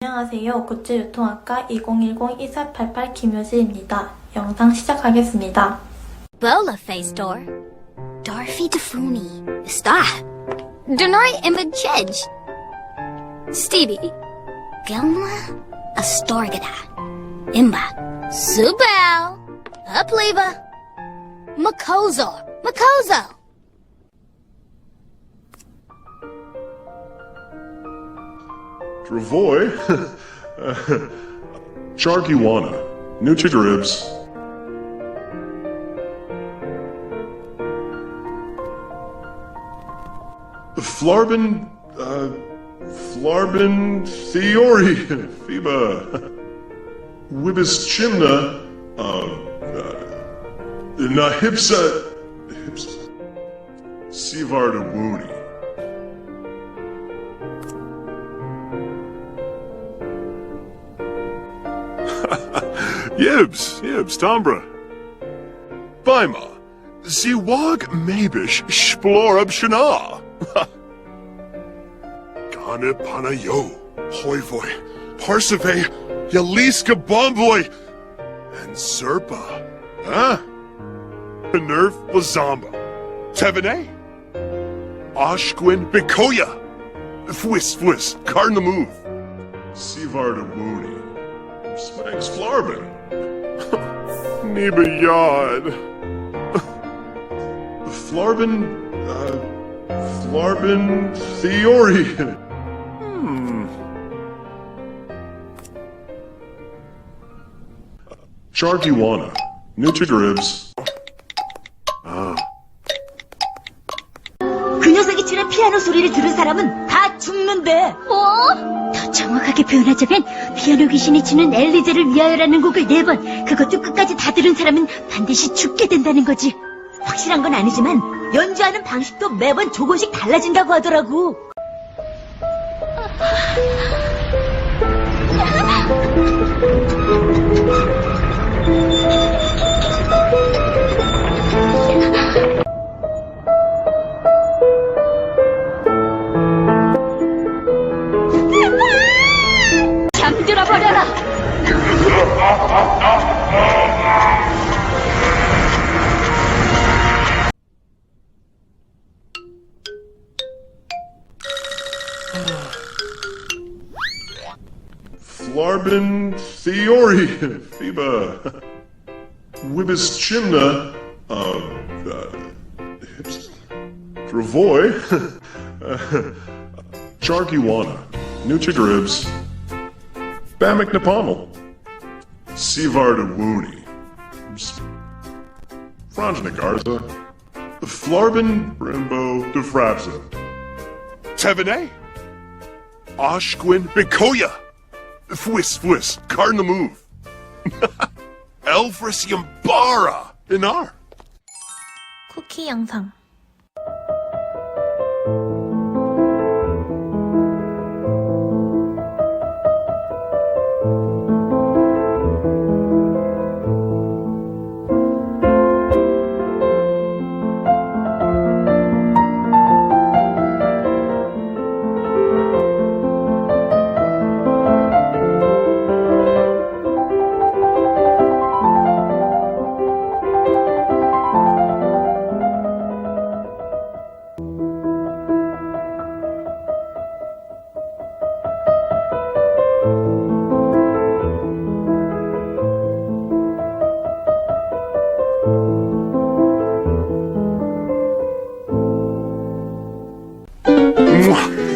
안녕하세요. 굿즈유통학과 2010-2488 김효지입니다. 영상 시작하겠습니다. Bola face door. Dorothy Defuni. Sta. Denoi Imagej. Stevie. Gilma. Astorgada. Imba. Subel. Upleva. Makozo. Makozo. Dravoy, Charkiwana, Nuchigaribs, Flarbin, uh, Flarbin Theori, Phoeba, Chimna, uh, uh, Nahipsa, Hipsa, Sivarda Wooney. Yibs, Yibs, Tombra. Bima, Ziwag Mabish Splorab Shana. Gane Panayo, Hoivoy, Parseve, Yaliska Bomboy, and Serpa. Huh? Nerf Lazamba. Tevene. Oshquin Bikoya. Fwis Fwis, Cardinal Move. Sivarda Wooney. Spanks Flarbin. Neba Yod. Flarbin. Uh, Flarbin Theory. hmm. Charkiwana. Nutrigribs. 그 녀석이 치는 피아노 소리를 들은 사람은 다 죽는데. 뭐? 더 정확하게 표현하자면 피아노 귀신이 치는 엘리제를 위하여라는 곡을 네 번, 그것도 끝까지 다 들은 사람은 반드시 죽게 된다는 거지. 확실한 건 아니지만 연주하는 방식도 매번 조금씩 달라진다고 하더라고. Flarbin Theory. Phoeba. Wibis Chimna. Uh, uh, hips. Dravoy. Charkiwana. Nuchigribs. Bamak Napomal. Sivarda Wooney. Franjna Garza. Flarbin Brimbo Defrapsa. Tevene. Oshquin Bikoya. Fwis Fwis, Cardinal Move. Elfris Yambara. Inar. 쿠키 영상. Oh.